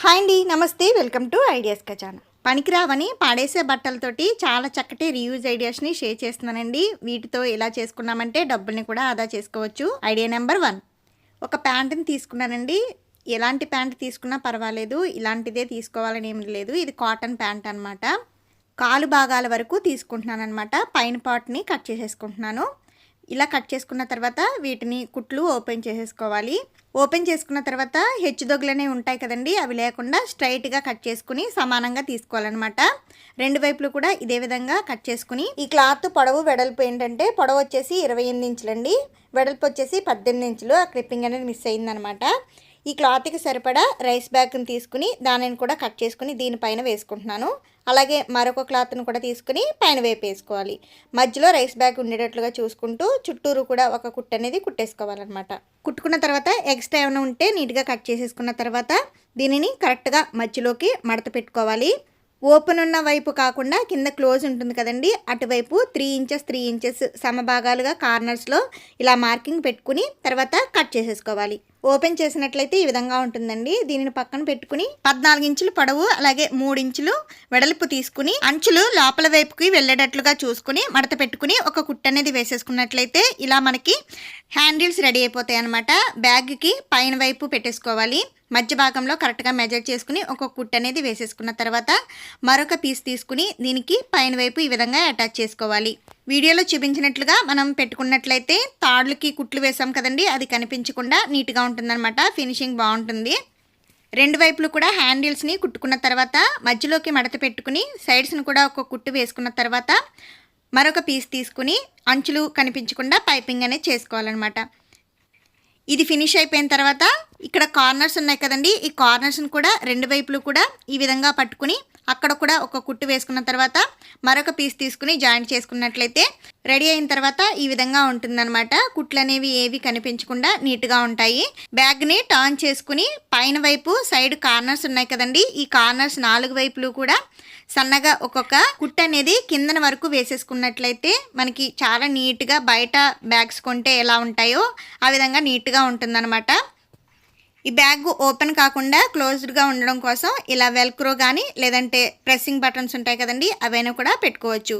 Hi అండి నమస్తే welcome to ideas ఖజానా. పనికిరావని పాడేసే బట్టలతోటి చాలా చక్కటి రీయూజ్ ఐడియాస్ని షేర్ చేస్తున్నానండి. వీటితో ఎలా చేసుకున్నామంటే డబ్బుల్ని కూడా ఆదా చేసుకోవచ్చు. ఐడియా నెంబర్ వన్ ఒక ప్యాంటుని తీసుకున్నానండి. ఎలాంటి ప్యాంట్ తీసుకున్నా పర్వాలేదు. ఇలాంటిదే తీసుకోవాలని ఏం లేదు. ఇది కాటన్ ప్యాంట్ అనమాట కాలు భాగాల వరకు తీసుకుంటున్నాను అనమాట పైన పార్ట్ని కట్ చేసేసుకుంటున్నాను. ఇలా కట్ చేసుకున్న తర్వాత వీటిని కుట్లు ఓపెన్ చేసేసుకోవాలి. ఓపెన్ చేసుకున్న తర్వాత హెచ్చుదొగ్గులనే ఉంటాయి కదండి అవి లేకుండా స్ట్రైట్గా కట్ చేసుకుని సమానంగా తీసుకోవాలన్నమాట. రెండు వైపులు కూడా ఇదే విధంగా కట్ చేసుకుని ఈ క్లాత్ పొడవు వెడల్పు ఏంటంటే పొడవు వచ్చేసి ఇరవై ఎనిమిది ఇంచులండి. వెడల్పు వచ్చేసి పద్దెనిమిది ఇంచులు. ఆ క్లిప్పింగ్ అనేది మిస్ అయిందనమాట ఈ క్లాత్కి సరిపడా రైస్ బ్యాగ్ని తీసుకుని దానిని కూడా కట్ చేసుకుని దీనిపైన వేసుకుంటున్నాను. అలాగే మరొక క్లాత్ను కూడా తీసుకుని పైన వైపు వేసుకోవాలి మధ్యలో రైస్ బ్యాగ్ ఉండేటట్లుగా చూసుకుంటూ చుట్టూరు కూడా ఒక కుట్ట అనేది కుట్టేసుకోవాలన్నమాట. కుట్టుకున్న తర్వాత ఎక్స్ట్రా ఏమైనా ఉంటే నీట్గా కట్ చేసేసుకున్న తర్వాత దీనిని కరెక్ట్గా మధ్యలోకి మడత పెట్టుకోవాలి. ఓపెన్ ఉన్న వైపు కాకుండా కింద క్లోజ్ ఉంటుంది కదండి అటువైపు త్రీ ఇంచెస్ త్రీ ఇంచెస్ సమభాగాలుగా కార్నర్స్లో ఇలా మార్కింగ్ పెట్టుకుని తర్వాత కట్ చేసేసుకోవాలి. ఓపెన్ చేసినట్లయితే ఈ విధంగా ఉంటుందండి. దీనిని పక్కన పెట్టుకుని పద్నాలుగు ఇంచులు పొడవు అలాగే మూడు ఇంచులు వెడల్పు తీసుకుని అంచులు లోపల వైపుకి వెళ్ళేటట్లుగా చూసుకుని మడత పెట్టుకుని ఒక కుట్ట అనేది వేసేసుకున్నట్లయితే ఇలా మనకి హ్యాండిల్స్ రెడీ అయిపోతాయి అనమాట బ్యాగ్కి పైన వైపు పెట్టేసుకోవాలి. మధ్య భాగంలో కరెక్ట్గా మెజర్ చేసుకుని ఒక కుట్ అనేది వేసేసుకున్న తర్వాత మరొక పీస్ తీసుకుని దీనికి పైన వైపు ఈ విధంగా అటాచ్ చేసుకోవాలి. వీడియోలో చూపించినట్లుగా మనం పెట్టుకున్నట్లయితే తాడులకి కుట్లు వేసాం కదండి అది కనిపించకుండా నీట్గా ఉంటుందన్నమాట ఫినిషింగ్ బాగుంటుంది. రెండు వైపులు కూడా హ్యాండిల్స్ని కుట్టుకున్న తర్వాత మధ్యలోకి మడత పెట్టుకుని సైడ్స్ని కూడా ఒక కుట్టు వేసుకున్న తర్వాత మరొక పీస్ తీసుకుని అంచులు కనిపించకుండా పైపింగ్ అనేది చేసుకోవాలన్నమాట. ఇది ఫినిష్ అయిపోయిన తర్వాత ఇక్కడ కార్నర్స్ ఉన్నాయి కదండి. ఈ కార్నర్స్ని కూడా రెండు వైపులు కూడా ఈ విధంగా పట్టుకుని అక్కడ కూడా ఒక కుట్టు వేసుకున్న తర్వాత మరొక పీస్ తీసుకుని జాయింట్ చేసుకున్నట్లయితే రెడీ అయిన తర్వాత ఈ విధంగా ఉంటుందన్నమాట. కుట్లు అనేవి ఏవి కనిపించకుండా నీట్గా ఉంటాయి. బ్యాగ్ని టర్న్ చేసుకుని పైన వైపు సైడ్ కార్నర్స్ ఉన్నాయి కదండి. ఈ కార్నర్స్ నాలుగు వైపులు కూడా సన్నగా ఒక్కొక్క కుట్ అనేది కిందన వరకు వేసేసుకున్నట్లయితే మనకి చాలా నీట్గా బయట బ్యాగ్స్ కొంటే ఎలా ఉంటాయో ఆ విధంగా నీట్గా ఉంటుందన్నమాట. ఈ బ్యాగ్ ఓపెన్ కాకుండా క్లోజ్డ్గా ఉండడం కోసం ఇలా వెల్క్రో కానీ లేదంటే ప్రెస్సింగ్ బటన్స్ ఉంటాయి కదండి అవైనా కూడా పెట్టుకోవచ్చు.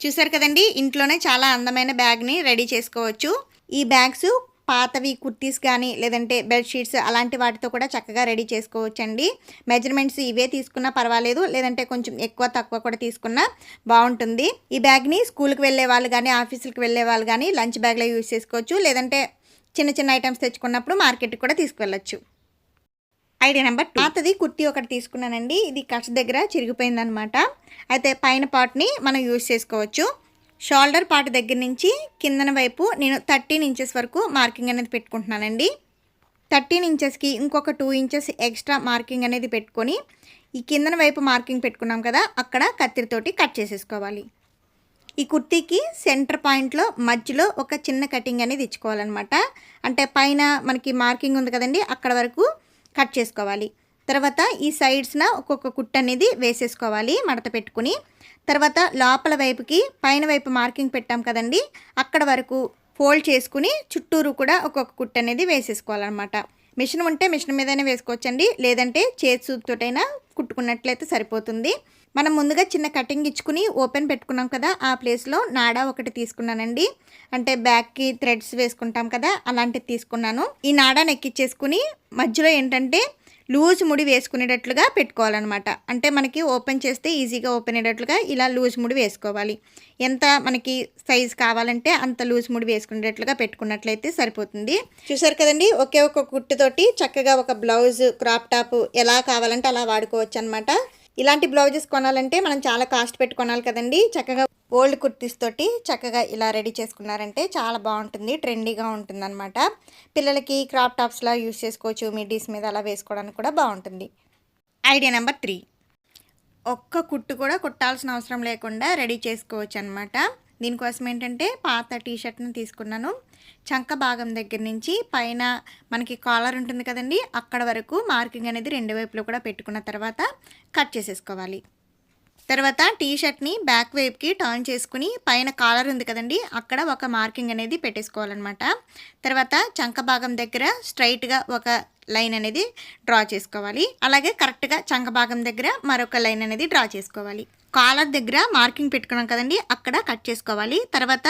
చూసారు కదండి ఇంట్లోనే చాలా అందమైన బ్యాగ్ని రెడీ చేసుకోవచ్చు. ఈ బ్యాగ్స్ పాతవి కుర్తీస్ కానీ లేదంటే బెడ్షీట్స్ అలాంటి వాటితో కూడా చక్కగా రెడీ చేసుకోవచ్చండి. మెజర్మెంట్స్ ఇవే తీసుకున్నా పర్వాలేదు లేదంటే కొంచెం ఎక్కువ తక్కువ కూడా తీసుకున్నా బాగుంటుంది. ఈ బ్యాగ్ని స్కూల్కి వెళ్ళే వాళ్ళు కానీ ఆఫీసులకు వెళ్ళే వాళ్ళు కానీ లంచ్ బ్యాగ్లో యూజ్ చేసుకోవచ్చు. లేదంటే చిన్న చిన్న ఐటమ్స్ తెచ్చుకున్నప్పుడు మార్కెట్కి కూడా తీసుకువెళ్ళచ్చు. ఐడియా నెంబర్ పాతది కుర్తీ ఒకటి తీసుకున్నానండి. ఇది కట్స్ దగ్గర చిరిగిపోయిందనమాట. అయితే పైన పార్ట్ని మనం యూజ్ చేసుకోవచ్చు. షోల్డర్ పార్ట్ దగ్గర నుంచి కిందన వైపు నేను థర్టీన్ ఇంచెస్ వరకు మార్కింగ్ అనేది పెట్టుకుంటున్నానండి. థర్టీన్ ఇంచెస్కి ఇంకొక టూ ఇంచెస్ ఎక్స్ట్రా మార్కింగ్ అనేది పెట్టుకొని ఈ కిందన వైపు మార్కింగ్ పెట్టుకున్నాం కదా అక్కడ కత్తిరితోటి కట్ చేసేసుకోవాలి. ఈ కుర్తీకి సెంటర్ పాయింట్లో మధ్యలో ఒక చిన్న కటింగ్ అనేది ఇచ్చుకోవాలన్నమాట. అంటే పైన మనకి మార్కింగ్ ఉంది కదండి అక్కడ వరకు కట్ చేసుకోవాలి. తర్వాత ఈ సైడ్స్న ఒక్కొక్క కుట్ట అనేది వేసేసుకోవాలి మడత పెట్టుకుని. తర్వాత లోపల వైపుకి పైన వైపు మార్కింగ్ పెట్టాం కదండి అక్కడ వరకు ఫోల్డ్ చేసుకుని చుట్టూరు కూడా ఒక్కొక్క కుట్ట అనేది వేసేసుకోవాలన్నమాట. మిషన్ ఉంటే మిషన్ మీదైనా వేసుకోవచ్చండి లేదంటే చేతి సూతితోటైనా కుట్టుకున్నట్లయితే సరిపోతుంది. మనం ముందుగా చిన్న కటింగ్ ఇచ్చుకుని ఓపెన్ పెట్టుకున్నాం కదా ఆ ప్లేస్లో నాడా ఒకటి తీసుకున్నానండి. అంటే బ్యాక్కి థ్రెడ్స్ వేసుకుంటాం కదా అలాంటిది తీసుకున్నాను. ఈ నాడాను ఎక్కిచ్చేసుకుని మధ్యలో ఏంటంటే లూజ్ ముడి వేసుకునేటట్లుగా పెట్టుకోవాలన్నమాట. అంటే మనకి ఓపెన్ చేస్తే ఈజీగా ఓపెన్ అయ్యేటట్లుగా ఇలా లూజ్ ముడి వేసుకోవాలి. ఎంత మనకి సైజ్ కావాలంటే అంత లూజ్ ముడి వేసుకునేటట్లుగా పెట్టుకున్నట్లయితే సరిపోతుంది. చూసారు కదండి? ఒకే ఒక కుట్టుతోటి చక్కగా ఒక బ్లౌజ్ క్రాప్ టాప్ ఎలా కావాలంటే అలా వాడుకోవచ్చు అనమాట ఇలాంటి బ్లౌజెస్ కొనాలంటే మనం చాలా కాస్ట్ పెట్టి కొనాలి కదండి. చక్కగా ఓల్డ్ కుర్తీస్ తోటి చక్కగా ఇలా రెడీ చేసుకున్నారంటే చాలా బాగుంటుంది ట్రెండీగా ఉంటుంది అనమాట పిల్లలకి క్రాప్ టాప్స్లా యూస్ చేసుకోవచ్చు మిడ్డీస్ మీద అలా వేసుకోవడానికి కూడా బాగుంటుంది. Idea number three. ఒక్క కుట్టు కూడా కుట్టాల్సిన అవసరం లేకుండా రెడీ చేసుకోవచ్చు అనమాట దీనికోసం ఏంటంటే పాత టీ షర్ట్ని తీసుకున్నాను. చంక భాగం దగ్గర నుంచి పైన మనకి కాలర్ ఉంటుంది కదండి అక్కడ వరకు మార్కింగ్ అనేది రెండు వైపులో కూడా పెట్టుకున్న తర్వాత కట్ చేసేసుకోవాలి. తర్వాత టీ షర్ట్ని బ్యాక్ వైపుకి టర్న్ చేసుకుని పైన కాలర్ ఉంది కదండి అక్కడ ఒక మార్కింగ్ అనేది పెట్టేసుకోవాలన్నమాట. తర్వాత చంక భాగం దగ్గర స్ట్రైట్గా ఒక లైన్ అనేది డ్రా చేసుకోవాలి. అలాగే కరెక్ట్గా చంక భాగం దగ్గర మరొక లైన్ అనేది డ్రా చేసుకోవాలి. కాలర్ దగ్గర మార్కింగ్ పెట్టుకున్నాం కదండి అక్కడ కట్ చేసుకోవాలి. తర్వాత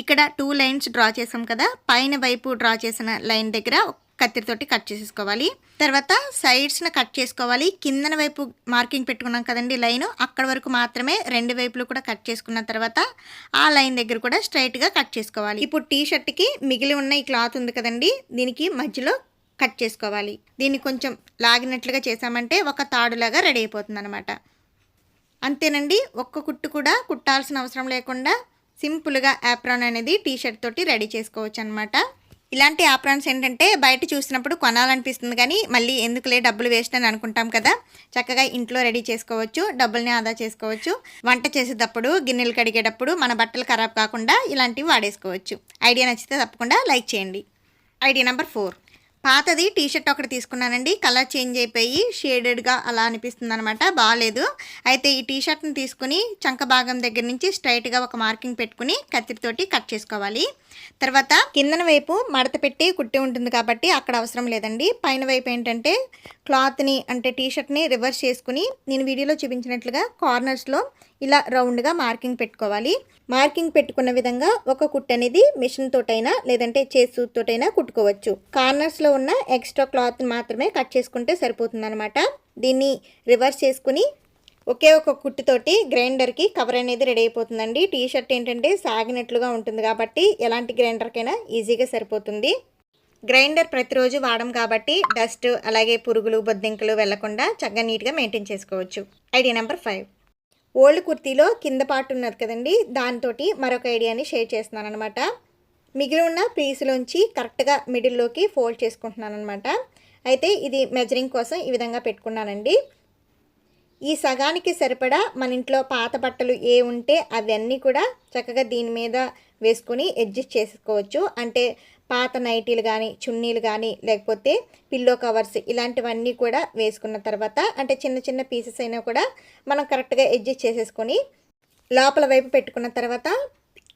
ఇక్కడ టూ లైన్స్ డ్రా చేసాం కదా పైన వైపు డ్రా చేసిన లైన్ దగ్గర కత్తిరితోటి కట్ చేసేసుకోవాలి. తర్వాత సైడ్స్ని కట్ చేసుకోవాలి. కిందన వైపు మార్కింగ్ పెట్టుకున్నాం కదండి లైన్ అక్కడ వరకు మాత్రమే రెండు వైపులు కూడా కట్ చేసుకున్న తర్వాత ఆ లైన్ దగ్గర కూడా స్ట్రైట్గా కట్ చేసుకోవాలి. ఇప్పుడు టీ షర్ట్కి మిగిలి ఉన్న ఈ క్లాత్ ఉంది కదండి దీనికి మధ్యలో కట్ చేసుకోవాలి. దీన్ని కొంచెం లాగినట్లుగా చేసామంటే ఒక తాడులాగా రెడీ అయిపోతుంది అనమాట అంతేనండి ఒక్క కుట్టు కూడా కుట్టాల్సిన అవసరం లేకుండా సింపుల్గా యాప్రాన్ అనేది టీ షర్ట్ తోటి రెడీ చేసుకోవచ్చు అనమాట ఇలాంటి యాప్రాన్స్ ఏంటంటే బయట చూసినప్పుడు కొనాలనిపిస్తుంది కానీ మళ్ళీ ఎందుకులే డబ్బులు వేస్ట్ అని అనుకుంటాం కదా. చక్కగా ఇంట్లో రెడీ చేసుకోవచ్చు డబ్బుల్ని ఆదా చేసుకోవచ్చు. వంట చేసేటప్పుడు గిన్నెలు కడిగేటప్పుడు మన బట్టలు ఖరాబ్ కాకుండా ఇలాంటివి వాడేసుకోవచ్చు. ఐడియా నచ్చితే తప్పకుండా లైక్ చేయండి. Idea number four. పాతది టీ షర్ట్ ఒకటి తీసుకున్నానండి. కలర్ చేంజ్ అయిపోయి షేడెడ్గా అలా అనిపిస్తుంది అనమాట బాగాలేదు అయితే ఈ టీ షర్ట్ని తీసుకుని చంక భాగం దగ్గర నుంచి స్ట్రైట్గా ఒక మార్కింగ్ పెట్టుకుని కత్తిరితోటి కట్ చేసుకోవాలి. తర్వాత కిందన వైపు మడత పెట్టి కుట్టి ఉంటుంది కాబట్టి అక్కడ అవసరం లేదండి. పైన వైపు ఏంటంటే క్లాత్ని అంటే టీ షర్ట్ని రివర్స్ చేసుకుని నేను వీడియోలో చూపించినట్లుగా కార్నర్స్లో ఇలా రౌండ్గా మార్కింగ్ పెట్టుకోవాలి. మార్కింగ్ పెట్టుకున్న విధంగా ఒక కుట్ అనేది మిషన్ తోటైనా లేదంటే చేతి తోటైనా కుట్టుకోవచ్చు. కార్నర్స్లో ఉన్న ఎక్స్ట్రా క్లాత్ మాత్రమే కట్ చేసుకుంటే సరిపోతుంది అనమాట దీన్ని రివర్స్ చేసుకుని ఒకే ఒక కుట్టుతోటి గ్రైండర్కి కవర్ అనేది రెడీ అయిపోతుందండి. టీ షర్ట్ ఏంటంటే సాగినట్లుగా ఉంటుంది కాబట్టి ఎలాంటి గ్రైండర్కైనా ఈజీగా సరిపోతుంది. గ్రైండర్ ప్రతిరోజు వాడం కాబట్టి డస్ట్ అలాగే పురుగులు బొద్దింకలు వెళ్ళకుండా చక్కగా నీట్గా మెయింటైన్ చేసుకోవచ్చు. Idea number five. ఓల్డ్ కుర్తీలో కింద పార్ట్ ఉన్నది కదండి దాంతో మరొక ఐడియాని షేర్ చేస్తున్నాను అనమాట మిగిలి ఉన్న పీసులోంచి కరెక్ట్గా మిడిల్లోకి ఫోల్డ్ చేసుకుంటున్నాను అనమాట అయితే ఇది మెజరింగ్ కోసం ఈ విధంగా పెట్టుకున్నానండి. ఈ సగానికి సరిపడా మన ఇంట్లో పాత బట్టలు ఏ ఉంటే అవన్నీ కూడా చక్కగా దీని మీద వేసుకొని అడ్జస్ట్ చేసుకోవచ్చు. అంటే పాత నైటీలు కానీ చున్నీలు కానీ లేకపోతే పిల్లో కవర్స్ ఇలాంటివన్నీ కూడా వేసుకున్న తర్వాత అంటే చిన్న చిన్న పీసెస్ అయినా కూడా మనం కరెక్ట్గా అడ్జస్ట్ చేసేసుకొని లోపల వైపు పెట్టుకున్న తర్వాత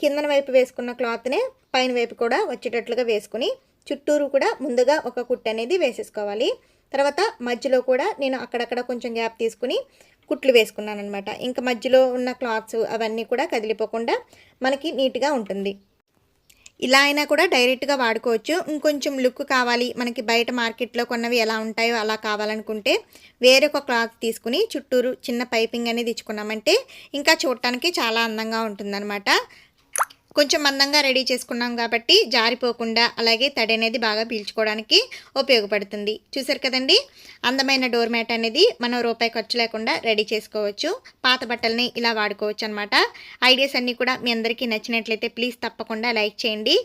కిందన వైపు వేసుకున్న క్లాత్నే పైన వైపు కూడా వచ్చేటట్లుగా వేసుకుని చుట్టూరు కూడా ముందుగా ఒక కుట్టు అనేది వేసేసుకోవాలి. తర్వాత మధ్యలో కూడా నేను అక్కడక్కడ కొంచెం గ్యాప్ తీసుకుని కుట్లు వేసుకున్నాను అనమాట ఇంకా మధ్యలో ఉన్న క్లాత్స్ అవన్నీ కూడా కదిలిపోకుండా మనకి నీట్గా ఉంటుంది. ఇలా అయినా కూడా డైరెక్ట్గా వాడుకోవచ్చు. ఇంకొంచెం లుక్ కావాలి. మనకి బయట మార్కెట్లో కొన్నవి ఎలా ఉంటాయో అలా కావాలనుకుంటే వేరొక క్లాత్ తీసుకుని చుట్టూరు చిన్న పైపింగ్ అనేది ఇచ్చుకున్నామంటే ఇంకా చూడటానికి చాలా అందంగా ఉంటుందన్నమాట. కొంచెం మందంగా రెడీ చేసుకున్నాం కాబట్టి జారిపోకుండా అలాగే తడి అనేది బాగా పీల్చుకోవడానికి ఉపయోగపడుతుంది. చూసారు కదండి? అందమైన డోర్ మ్యాట్ అనేది మనం రూపాయి ఖర్చు లేకుండా రెడీ చేసుకోవచ్చు. పాత బట్టల్ని ఇలా వాడుకోవచ్చు అనమాట ఐడియాస్ అన్నీ కూడా మీ అందరికీ నచ్చినట్లయితే ప్లీజ్ తప్పకుండా లైక్ చేయండి.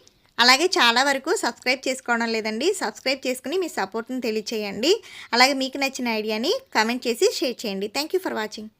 అలాగే చాలా వరకు సబ్స్క్రైబ్ చేసుకోవడం లేదండి. సబ్స్క్రైబ్ చేసుకుని మీ సపోర్ట్ని తెలియచేయండి. అలాగే మీకు నచ్చిన ఐడియాని కామెంట్ చేసి షేర్ చేయండి. Thank you for watching.